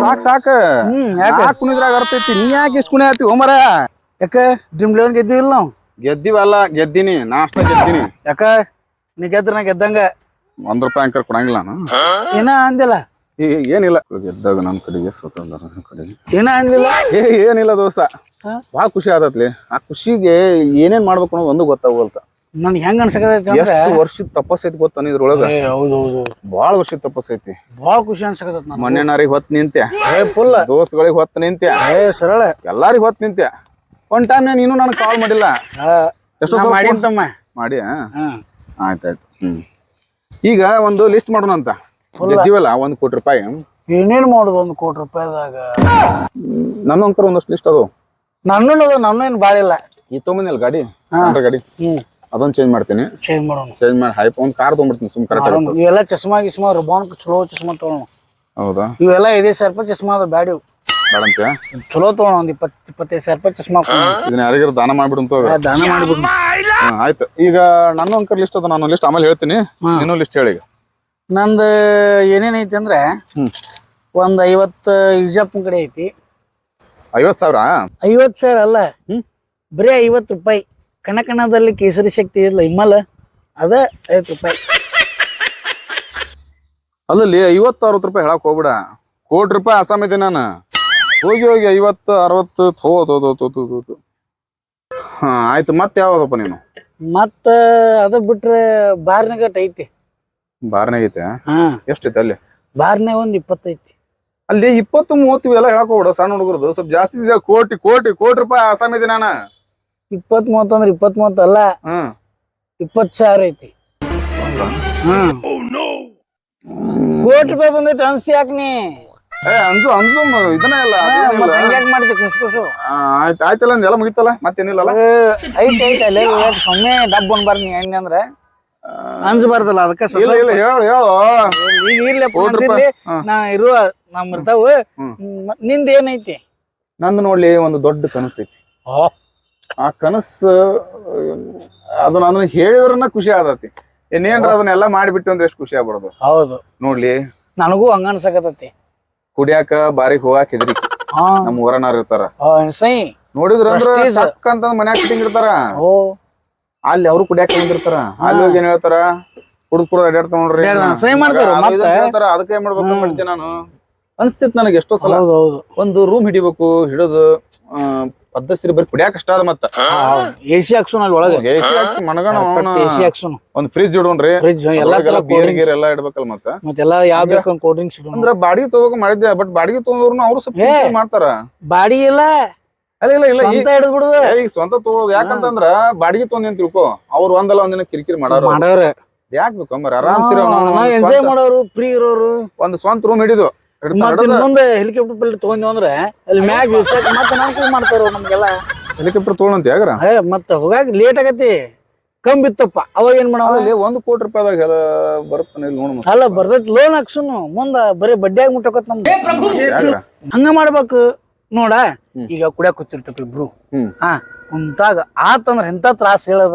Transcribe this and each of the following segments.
ಸಾಕ್ ಸಾಕ. ಯಾಕ? ಕುಣಿದ್ರಾಗ ಅರ್ತೈತಿ ನೀ ಯಾಕೆ ಇಷ್ಟು ಕುಣಿ ಆತಿ ಹೋಮರ ಯಾಕ? ಡ್ರೀಮ್ ಲೆವೆನ್ ಗೆದ್ದಿವಿಲ್ಲ ನಾವು ಗೆದ್ದಿವಲ್ಲ ಗೆದ್ದೀನಿ. ನಾಷ್ಟ ಗೆದ್ದೀನಿ. ಯಾಕ? ನೀ ಗೆದ್ರ ನಾ ಗೆದ್ದಂಗ ಒಂದ್ ರೂಪಾಯಿ ಅಂಕರ್ ಕೊಡಂಗಿಲ್ಲ ನಾನು. ಏನ ಅಂದಿಲ್ಲ? ಏ ಏನಿಲ್ಲ. ಗೆದ್ದಾಗ ನಮ್ಮ ಕಡೆಗೆ ಸ್ವತಂತ್ರ ನನ್ನ ಏನ ಅಂದಿಲ್ಲ? ಏ ಏನಿಲ್ಲ ದೋಸ್ತ. ಭಾಳ ಖುಷಿ ಆದತ್ಲಿ. ಆ ಖುಷಿಗೆ ಏನೇನ್ ಮಾಡ್ಬೇಕು ಅನ್ನೋದು ಒಂದು ಗೊತ್ತಾಗೋಲ್ತ. ನನ್ಗೆ ಹೆಂಗ ಅನ್ಸಕತೈತಿ ಅಂದ್ರೆ ಎಷ್ಟು ವರ್ಷದ ತಪಸ್ಸೈತಿ ಗೊತ್ತಾನ ಇದ್ರೊಳಗ? ಬಾಳ ಹೌದು ಹೌದು ಬಹಳ ವರ್ಷದ ತಪಸ್ಸೈತಿ ಭಾಳ ಖುಷಿ ಅನ್ಸಕತೈತಿ ನನ್ಗೆ. ಮನೆಯವ್ರಿಗೆ ಹೊತ್ತು ನಿಂತೆ ಏ ಫುಲ್ ದೋಸ್ತಗಳಿಗೆ ಹೊತ್ತು ನಿಂತೆ ಏ ಸರಳ. ಎಲ್ಲಾರಿಗೆ ಹೊತ್ತು ನಿಂತೆ ಒನ್ ಟೈಮ್ ನೀನು ನನಗೆ ಕಾಲ್ ಮಾಡಿಲ್ಲ? ಎಷ್ಟೋ ಸಲ ಮಾಡಿನ ತಮ್ಮ. ಮಾಡಿ ಹಾ. ಆಯ್ತಾಯ್ತು. ಹ್ಮ್. ಈಗ ಒಂದು ಲಿಸ್ಟ್ ಮಾಡೋಣ ಅಂತ. ಗೆದ್ದಿವಲ್ಲ ಒಂದ್ ಕೋಟಿ ರೂಪಾಯಿ. ಏನೇನ್ ಮಾಡುದು ಒಂದ್ ಕೋಟಿ ರೂಪಾಯಿದಾಗ? ನನ್ನ ಅಂಕರ್ ಒಂದಷ್ಟು ಲಿಸ್ಟ್ ಅದು. ನನ್ನೂ ನನ್ನ ಏನ್ ಬಾಳಿಲ್ಲ. ಈ ತೊಗೊಂಬಂದಿಲ್ಲ ಗಾಡಿ ಗಾಡಿ. ಹ್ಮ್. ಅದೊಂದ್ ಚೇಂಜ್ ಮಾಡ್ತೀನಿ. ಚೇಂಜ್ ಮಾಡೋಣ. ಚೇಂಜ್ ಮಾಡಿ ಹೈಪ್ ಒಂದು ಕಾರ್ ತೊಗೊಂಡ್ಬಿಡ್ತೀನಿ ಸುಮ್ ಕರೆಕ್ಟ್ ಮಾಡೋಣ. ಇವೆಲ್ಲ ಚಸ್ಮಾ ಗಿಸ್ಮಾ ರಿಬಾನ್ ಚಲೋ ಚಸ್ಮಾ ತಗೋಣ ಹೌದಾ? ಇವೆಲ್ಲ ಐದೇ ಸಾವಿರ ರೂಪಾಯಿ ಚಸ್ಮಾ ಅದ ಬ್ಯಾಡಿ ಬೇಡಂತೆ ಚಲೋ ತಗೋಣ ಒಂದ್ ಇಪ್ಪತ್ ಇಪ್ಪತ್ತೈದು ಸಾವಿರ ರೂಪಾಯಿ ಚಸ್ಮಾ. ಇದನ್ನ ಯಾರಿಗಾರ ದಾನ ಮಾಡ್ಬಿಡು ಅಂತ ಆ, ದಾನ ಮಾಡಿಬಿಡು. ಆಯ್ತು. ಈಗ ನನ್ನ ಅಂಕರ್ ಲಿಸ್ಟ್ ಅದ ನಾನು ಲಿಸ್ಟ್ ಆಮೇಲೆ ಹೇಳ್ತೀನಿ. ಇನ್ನೂ ಲಿಸ್ಟ್ ಹೇಳಿ ಈಗ. ನಂದು ಏನೇನೈತಿ ಅಂದ್ರೆ ಹ್ಮ್. ಒಂದ್ ಐವತ್ತು ಇಜಪ್ಪನ ಕಡೆ ಐತಿ. ಐವತ್ ಸಾವಿರ? ಐವತ್ತು ಸಾವಿರ ಅಲ್ಲ. ಬರೀ ಐವತ್ತು ರೂಪಾಯಿ. ಕನಕನದಲ್ಲಿ ಕೇಸರಿ ಶಕ್ತಿ ಇಲ್ಲ ಇಮ್ಮಲ್ಲ ಅದ ಐವತ್ತು ರೂಪಾಯಿ. ಅಲ್ಲಲ್ಲಿ ಐವತ್ತು ಅರವತ್ತು ರೂಪಾಯಿ ಹೇಳಕ್ ಹೋಗ್ಬಿಡ. ಕೋಟಿ ರೂಪಾಯಿ ಅಸ್ಸಾಮ್ ಇದೆ ನಾನು. ಹೋಗಿ ಹೋಗಿ ಐವತ್ತು ಅರವತ್ತು ಥೋ ಥೋ. ಹಾ ಆಯ್ತು ಮತ್ತೆ ಯಾವ್ದಪ್ಪ ನೀನು? ಮತ್ತ ಅದ ಬಿಟ್ರೆ ಬಾರ್ನಗಟ್ ಐತಿ. ಐತೆ ಹಾ. ಎಷ್ಟೈತೆ ಅಲ್ಲಿ? ಬಾರ್ನೆ ಒಂದ್ ಇಪ್ಪತ್ತೈತಿ ಅಲ್ಲಿ ಇಪ್ಪತ್ತು ಮೂವತ್ತು ಇವೆಲ್ಲ ಹೇಳಕ್ ಹೋಗ್ಬಿಡ ಸಣ್ಣ ಹುಡುಗರದು. ಸ್ವಲ್ಪ ಜಾಸ್ತಿ ಇದೆ. ಕೋಟಿ ಕೋಟಿ ಕೋಟಿ ರೂಪಾಯಿ ಅಸಾಮ್ ಇದೆ ನಾನು. ಇಪ್ಪತ್ ಮೂವತ್ತು ಅಂದ್ರೆ ಇಪ್ಪತ್ ಮೂವತ್ತು ಅಲ್ಲ ಇಪ್ಪತ್ ಸಾವಿರ ಐತಿ. ಹ್ಮ್. ಕೋಟಿ ರೂಪಾಯಿ ಬಂದೈತಿ ಅನ್ಸಿ ಯಾಕೆ ಏ ಅಂಜು ಅಂಜು ಮ- ಇದನ್ನ ಇಲ್ಲ ಅದೇನಿಲ್ಲ. ಹಂಗ್ಯಾಕ್ ಮಾಡ್ತಿ ಕುಸ್ಕುಸು ಆ, ಆಯ್ತ್ ಆಯ್ತಲ್ಲ ಅಂದ್ ಎಲ್ಲ ಮುಗಿತಲ್ಲ? ಮತ್ತೇನಿಲ್ಲಲ್ಲ ಐತಿ ಐತಿ ಅಲ್ಲೇ ಸೊಮ್ಮೆ ಸುಮ್ನೆ ಡಬ್ ಅನ್ಬಾರ್ದು ನೀ ಹೆಂಗ್ ಅಂದ್ರೆ? ಅನ್ಸ್ಬಾರ್ದಲ್ಲ ಅದಕ್ಕ ಇಲ್ಲ ಹೇಳು ಹೇಳು. ಈಗ ಹಾ. ನಾ ಇರುವ ನಮ್ ಇರ್ತಾವ ನಿಂದ ಏನೈತಿ? ನಂದು ನೋಡ್ಲಿ ಒಂದು ದೊಡ್ಡ ಕನಸೈತಿ. ಐತಿ ಆ ಕನಸು ಅದನ್ನ ಅದನ್ನ ಹೇಳಿದ್ರನ್ನ ಖುಷಿ ಆದತಿ. ಇನ್ನೇನ್ರ ಅದನ್ನೆಲ್ಲ ಮಾಡಿಬಿಟ್ಟು ಅಂದ್ರೆ ಎಷ್ಟು ಖುಷಿ ಆಗ್ಬಿಡೋದು? ಹೌದು. ನೋಡ್ಲಿ. ನನಗೂ ಹಂಗ ಅನ್ಸಕತೈತಿ ಕುಡಿಯಾಕ ಬಾರಿ ಹೋಗಾಕ ಹೆದ್ರಿ ನಮ್ ಊರನಾರ ಇರ್ತಾರ. ಸೈ. ನೋಡಿದ್ರ Prestige. ಮನ್ಯಾಗ ಇರ್ತಾರ. ಓ. ಅಲ್ಲಿ ಅವ್ರು ಕುಡಿಯಾಕ ಬಂದಿರ್ತಾರ ಅಲ್ಲಿ ಹೋಗಿ ಏನ್ ಹೇಳ್ತಾರ? ಕುಡ್ದು ಕುಡ್ದು ಅಡ್ಯಾಡ್ತಾವ ನೋಡ್ರಿ? ಅದಕ್ಕೆ ಏನ್ ಮಾಡ್ಬೇಕು ಮಾಡಿದ್ದೆ ನಾನು. ಅನ್ಸ್ತಿತ್ ನನಗೆ ಎಷ್ಟೋ ಸಲ. ಒಂದು ರೂಮ್ ಹಿಡಿಬೇಕು ಹಿಡಿದು ಆ, ಪದ್ಧತಿ ಬರೀ ಕುಡಿಯಾಕ ಅಷ್ಟ ಅದ ಮತ್ತ. ಎಸಿ ಹಾಕ್ಸೋಣ ಅಲ್ಲಿ ಒಳಗೆ. ಎಸಿ ಹಾಕ್ಸಿ ಮನಗಣ ಎಸಿ ಹಾಕ್ಸೋಣ. ಒಂದ್ ಫ್ರಿಜ್ ಇಡೋಣ್ರಿ. ಫ್ರಿಜ್ ಎಲ್ಲಾ ತರ ಬೀರ್ ಗೀರ್ ಎಲ್ಲಾ ಇಡ್ಬೇಕಲ್ಲ ಮತ್ತ. ಮತ್ತೆಲ್ಲ ಯಾವ ಬೇಕು ಕೋಲ್ಡ್ ಡ್ರಿಂಕ್ಸ್ ಇಡೋಣ. ಅಂದ್ರ ಬಾಡಿಗೆ ತಗೋಬೇಕು ಮಾಡಿದ್ದೆ ಬಟ್ ಬಾಡಿಗೆ ತಗೊಂಡ್ರು ಅವ್ರು ಸ್ವಲ್ಪ ಮಾಡ್ತಾರ. ಬಾಡಿ ಇಲ್ಲ. ಅಲ್ಲ ಇಲ್ಲ ಇಲ್ಲ ಸ್ವಂತ ಹಿಡಿದ್ ಬಿಡುದು. ಈ- ಈಗ ಸ್ವಂತ ತಗೋದು ಯಾಕಂತಂದ್ರ ಬಾಡಿಗೆ ತಗೊಂಡ್ ಅಂತ ತಿಳ್ಕೊ? ಅವ್ರು ಒಂದಲ್ಲ ಒಂದಿನ ಕಿರಿಕಿರಿ ಮಾಡಾರ. ಮಾಡೋರು. ಯಾಕ್ ಬೇಕು ಮರ ನಾವ್ ಎಂಜಾಯ್ ಮಾಡೋರು ಫ್ರೀ ಇರೋರು. ಒಂದ್ ಸ್ವಂತ ರೂಮ್ ಹಿಡಿದು. ಮತ್ತ ಮುಂದೆ ಹೆಲಿಕಾಪ್ಟರ್ ಪೈಲಟ್ ತಗೊಂಡ್ವಿ ಅಂದ್ರೆ ಅಲ್ಲಿ ಮ್ಯಾಗ್ ಇಳ್ಸಕ್ ಮತ್ತೆ ಅನುಕೂಲ ಮಾಡ್ತಾರ ನಮ್ಗೆಲ್ಲ. ಹೆಲಿಕಾಪ್ಟರ್ ತಗೊಳಂತ ಯಾಗ್ರ? ಏ ಮತ್ತ ಹೋಗಾಕ ಲೇಟ್ ಆಗತಿ. ಕಂಬ್ ಇತ್ತಪ್ಪ. ಅವಾಗ ಏನ್ ಮಾಡವ? ಅಲ್ಲಿ ಒಂದ್ ಕೋಟಿ ರೂಪಾಯಿದಾಗ ಎಲ್ಲ ಬರುತ್ತಾನೆ ಇಲ್ಲಿ ನೋಡು ಅಲ್ಲ ಬರ್ತೈತಿ ಲೋನ್ ಹಾಕ್ಸುನು. ಮುಂದ ಬರೀ ಬಡ್ಡಿಯಾಗ ಮುಟ್ಟಕತ್ ನಮ್ದು. ಯಾಗ್ರ? ಹಂಗ ಮಾಡ್ಬೇಕು ನೋಡ. ಈಗ ಕುಡಿಯಾಕ ಕೂತಿರ್ತಪ್ಪ ಇಬ್ರು ಹ್ಮ್. ಹಾ ಕುಂತಾಗ ಆತಂದ್ರ ಎಂತ ತ್ರಾಸ ಹೇಳದ.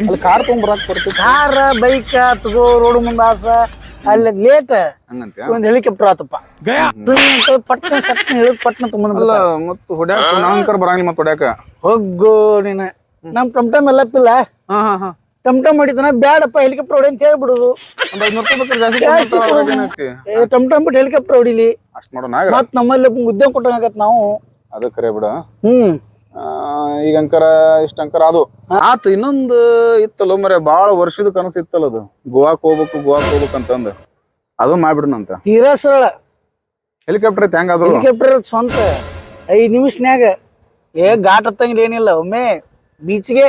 ಅಲ್ಲಿ ಕಾರ್ ತಗೊಂಡ್ ಬರಾಕ್ ಕಾರ ಕಾರ್ ಬೈಕ್ ತಗೋ ರೋಡ್ ಮುಂದ ಆಸ. ಅಲ್ಲಿ ಲೇಟ್ ಹಂಗಂತ ಒಂದ್ ಹೆಲಿಕಾಪ್ಟರ್ ಆತಪ್ಪ. ಪಟ್ನ ಸಟ್ನ ಹೇಳಿ ಪಟ್ನ ಅಲ್ಲ ತುಂಬ ಮತ್ತ ಹೊಡ್ಯಾಕ ನಾಂಕರ್ ಬರಂಗಿಲ್ಲ ಮತ್ತ ಹೊಡ್ಯಾಕ. ಹೋಗು ನೀನ. ನಮ್ ಟಮ್ ಟಮ್ ಎಲ್ಲ ಪಿಲ್ಲ. ಹಾ ಹಾ ಹಾ. ಟಮ್ ಟಮ್ ಮಾಡಿದನ ಬ್ಯಾಡಪ್ಪ ಹೆಲಿಕಾಪ್ಟರ್ ಹೊಡಿ ಅಂತ ಹೇಳ್ಬಿಡುದು. ಟಮ್ ಟಮ್ ಬಿಟ್ಟು ಹೆಲಿಕಾಪ್ಟರ್ ಹೊಡಿಲಿ. ಅಷ್ಟ್ ಮಾಡೋಣ ಆಗ್ರ ಮತ್ ನಮ್ಮಲ್ಲಿ ಉದ್ಯೋಗ ಕೊಟ್ಟಂಗತ್ ನಾವು. ಅದಕ್ಕೆ ಕರೆ ಬಿಡ. ಹ್ಮ್. ಈಗ ಅಂಕರ ಇಷ್ಟ ಅಂಕರ ಅದು. ಆತು ಇನ್ನೊಂದು ಇತ್ತಲ್ಲ ಮರೆ ಬಹಳ ವರ್ಷದ ಕನಸು ಇತ್ತಲ್ಲ ಅದು. ಗೋವಾಕ್ ಹೋಗ್ಬೇಕು ಗೋವಾಕ್ ಹೋಗ್ಬೇಕು ಅಂತಂದ. ಅದು ಮಾಡ್ಬಿಡ್ನಂತ ತೀರಾ ಸರಳ. ಹೆಲಿಕಾಪ್ಟರ್ ಐತೆ ಹೆಂಗಾದ್ರು ಹೆಲಿಕಾಪ್ಟರ್ ಸ್ವಂತ. ಐದ್ ನಿಮಿಷನ್ಯಾಗ. ಏ ಘಾಟ್ ಹತ್ತಂಗಿಲ್ಲ ಏನಿಲ್ಲ. ಒಮ್ಮೆ ಬೀಚ್ಗೆ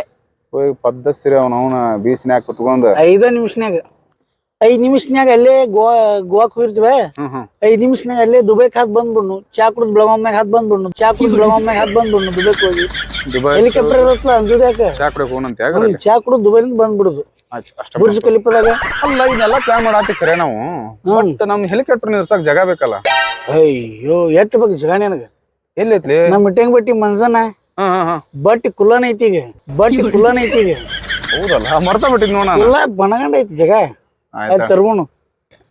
ಹೋಗಿ ಪದ್ಧತಿ ಅವನ ಅವನ ಬೀಚ್ನ್ಯಾಗ ಕುತ್ಕೊಂಡ್. ಐದ ನಿಮಿಷನ್ಯಾಗ. ಐದ್ ನಿಮಿಷನ್ಯಾಗ ಅಲ್ಲೇ ಗೋವಾ ಗೋವಾಕ್ ಹೋಗಿರ್ತೀವಿ. ಐದ್ ನಿಮಿಷನ್ಯಾಗ ಅಲ್ಲೇ ದುಬೈಕ್ ಹಾತ್ ಬಂದ್ಬಿಡ್ನು. ಚಾ ಕುಡ್ದು ಬೆಳಗಾವ್ಮ್ಯಾಗ ಹಾತ್ ಬಂದ್ಬಿಡ್ನು. ಚಾ ಕುಡ್ದು ಬೆಳಗಾವ್ಮ್ಯಾಗ ಹಾತ್ ಬಂದ್ಬಿಡ್ನು ದುಬೈಕ್ ಹೋಗಿ. ಹೆಲಿಕಾಪ್ಟರ್ ಇರತ್ತಲ್ಲ ಅಂಜುದ್ಯಾಕ ಚಾ ಯಾಗ್ರ ಹ್ಮ್, ಚಾ ಕುಡ್ದು ದುಬೈಲಿಂದ ಬಂದ್ಬಿಡುದು. ಬುರ್ಜ್ ಕಲಿಪದಾಗ ಅಲ್ಲ ಇದೆಲ್ಲ ಪ್ಲಾನ್ ಮಾಡಾತಿ ಖರೆ ನಾವು ಬಟ್ ನಮ್ ಹೆಲಿಕಾಪ್ಟರ್ ನಿಲ್ಸಕ್ ಜಾಗ ಬೇಕಲ್ಲ? ಅಯ್ಯೋ ಎಷ್ಟ್ ಬಗ್ಗೆ ಜಗ ನನಗ? ಎಲ್ಲೈತ್ಲಿ? ನಮ್ ಇಟ್ಟಂಗ್ ಬಟ್ಟಿ ಮಂಜನ. ಹಾ ಹಾ ಹಾ ಬಟ್ಟಿ ಕುಲ್ಲನ್ ಐತಿ ಈಗ. ಬಟ್ಟಿ ಕುಲ್ಲಾನ ಐತಿ ಈಗ. ಹೌದಲ್ಲ ಮರ್ತಾ ಬಿಟ್ಟಿದ್ ನೋಡ ಕುಲ್ಲ ಬಣಗಂಡ ಐತಿ ಜಗ. ಆಯ್ತಾ? ತರ್ಬೋಣ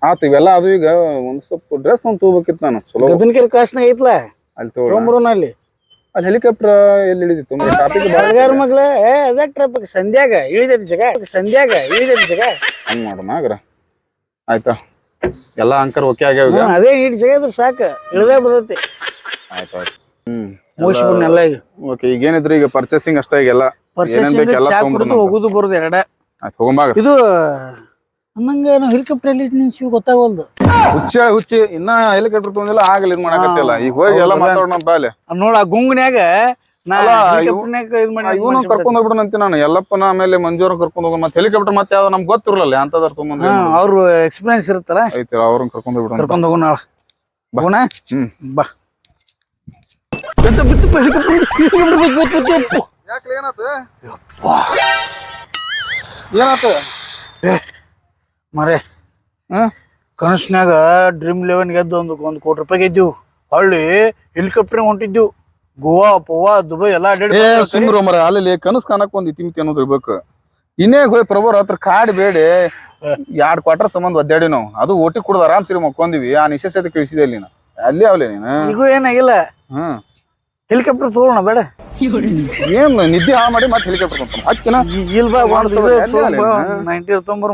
ಆತು ಇವೆಲ್ಲ ಅದು ಈಗ ಒಂದ್ ಸ್ವಲ್ಪ ಡ್ರೆಸ್ ಒಂದ್ ತಗೋಬೇಕಿತ್ತು ನಾನು ಚಲೋ. ಗದನಕೆರೆ ಕಾಸ್ನಾಗ ಐತ್ಲ? ಅಲ್ಲಿ ತೊಗೊಂಬರೋಣ ಅಲ್ಲಿ. ಅಲ್ಲಿ ಹೆಲಿಕಾಪ್ಟರ್ ಎಲ್ಲಿ ಇಳಿದಿತ್ತು ಟಾಪಿಕ್ ಸರ್ಗಾರ ಮಗ್ಲ ಏ ಅದ ಟ್ರಪ್ ಸಂಧ್ಯಾಗ ಇಳಿದೈತಿ ಜಗ ಸಂಧ್ಯಾಗ ಇಳಿದೈತಿ ಜಗ. ಹಂಗ್ ಮಾಡೋಣ ಆಗ್ರ ಆಯ್ತಾ? ಎಲ್ಲ ಅಂಕರ್ ಓಕೆ ಆಗ್ಯಾವ ಈಗ? ಹ್ಮ್, ಅದೇ ಇಡ್ ಜಗ ಇದ್ರ ಸಾಕ ಇಳ್ದೇ ಬಿಡ್ತೈತಿ ಆಯ್ತು ಆಯ್ತು. ಹ್ಮ್ ಮುಗಿಸ್ಬಿಡ್ನ ಎಲ್ಲ ಈಗ. ಓಕೆ ಈಗ ಏನಿದ್ರು ಈಗ ಪರ್ಚೇಸಿಂಗ್ ಅಷ್ಟೇ ಈಗೆಲ್ಲ ಏನೇನ್ ಬೇಕು ಎಲ್ಲ ಚಾ ಕುಡಿದು ತಗೊಂಡ್ಬಿಡೋಣ ಹೋಗುದು ಬರುದು ಎರಡ. ಆಯ್ತು ಹೋಗಂಬಾಗ್ರ ಇದು ಅನ್ನಂಗ ನಾವು ಹೆಲಿಕಾಪ್ಟರ್ ಎಲ್ಲಿ ನಿನ್ಸಿ ಗೊತ್ತಾಗವಲ್ದು ಹುಚ್ಚ ಹುಚ್ಚಿ ಇನ್ನ ಹೆಲಿಕಾಪ್ಟರ್ ತೊಗೊಂಡಿಲ್ಲ ಆಗಲ್ಲ ಇದ್ ಮಾಡಕತ್ತಿಲ್ಲ ಈಗ ಹೋಗಿ ಎಲ್ಲ ಮಾತಾಡೋಣ ಬಾಲೆ ನೋಡ ಆ ಗುಂಗ್ನ್ಯಾಗ ಅಲ್ಲ, ಇವನು ಕರ್ಕೊಂಡ್ ಹೋಗ್ಬಿಡೋಣ ಅಂತ ನಾನು ಎಲ್ಲಪ್ಪನ ಆಮೇಲೆ ಮಂಜೂರ ಕರ್ಕೊಂಡ್ ಹೋಗೋಣ ಮತ್ತೆ ಹೆಲಿಕಾಪ್ಟರ್ ಮತ್ತೆ ಯಾವ್ದು ನಮ್ಗೆ ಗೊತ್ತಿರಲ್ಲ ಅಂತದಾರ ತೊಗೊಂಡ್ ಹಾ ಅವ್ರು ಎಕ್ಸ್ಪೀರಿಯನ್ಸ್ ಇರುತ್ತಲ್ಲ ಐತಿ ಅವ್ರನ್ನ ಕರ್ಕೊಂಡ್ ಹೋಗ್ಬಿಡೋಣ ಕರ್ಕೊಂಡ್ ಹೋಗೋಣ ನಾಳೆ. ಹೋಗೋಣ ಹ್ಮ್ ಬಾ ಬಿತ್ತು ಬಿತ್ತು ಹೆಲಿಕಾಪ್ಟರ್ ಹೆಲಿಕಾಪ್ಟರ್ ಬಿತ್ತು ಬಿತ್ತು ಬಿತ್ತು ಯಾಕೆ ಏನಾತ ಏನಾತ ಮರೆ. ಹ್ಮ್ ಡ್ರೀಮ್ ಲೆವೆನ್ ಗೆದ್ದು ಒಂದು ಒಂದು ಕೋಟಿ ರೂಪಾಯಿ ಗೆದ್ದೀವಿ. ಹಳ್ಳಿ ಹೆಲಿಕಾಪ್ಟರ್ ಹೊಂಟಿದ್ದೀವಿ ಗೋವಾ ಪೋವಾ ದುಬೈ ಎಲ್ಲ ಅಡ್ಡಾಡಿ ಸುಮ್ರು ಮರ ಅಲ್ಲಿ ಕನಸ್ ಕಾಣಕ್ ಒಂದ್ ಇತಿಮಿತಿ ಅನ್ನೋದು ಇರ್ಬೇಕು. ಇನ್ನೇ ಹೋಯ್ ಪ್ರಭುರ ಹತ್ರ ಕಾಡ್ ಬೇಡಿ. ಎರಡ್ ಕ್ವಾರ್ಟರ್ ಸಂಬಂಧ ಒದ್ದಾಡಿ ನಾವು. ಅದು ಓಟಿ ಕುಡ್ದು ಆರಾಮ್ ಸಿರಿ ಮಕ್ಕೊಂದಿವಿ ಆ ನಿಶೇಷತೆ ಕಳಿಸಿದೆ ಅಲ್ಲಿ ನಾ ಅಲ್ಲಿ ಅವಲೆ ನೀನು. ಈಗೂ ಏನಾಗಿಲ್ಲ. ಹ್ಮ್ ಹೆಲಿಕಾಪ್ಟರ್ ತಗೋಣ ಬೇಡ. ಏನ್ ನಿದ್ದೆ ಹಾಳು ಮಾಡಿ ಮತ್ತೆ ಹೆಲಿಕಾಪ್ಟರ್ ಹಕ್ಕಿನ ಈ- ಇಲ್ ಬಾ ಮಾಡ್ಸೋದು ಎಲ್ಲಿ ಅಲ್ಲ ಇನ್ನ? ನೈಂಟಿ ತೊಂಬರ್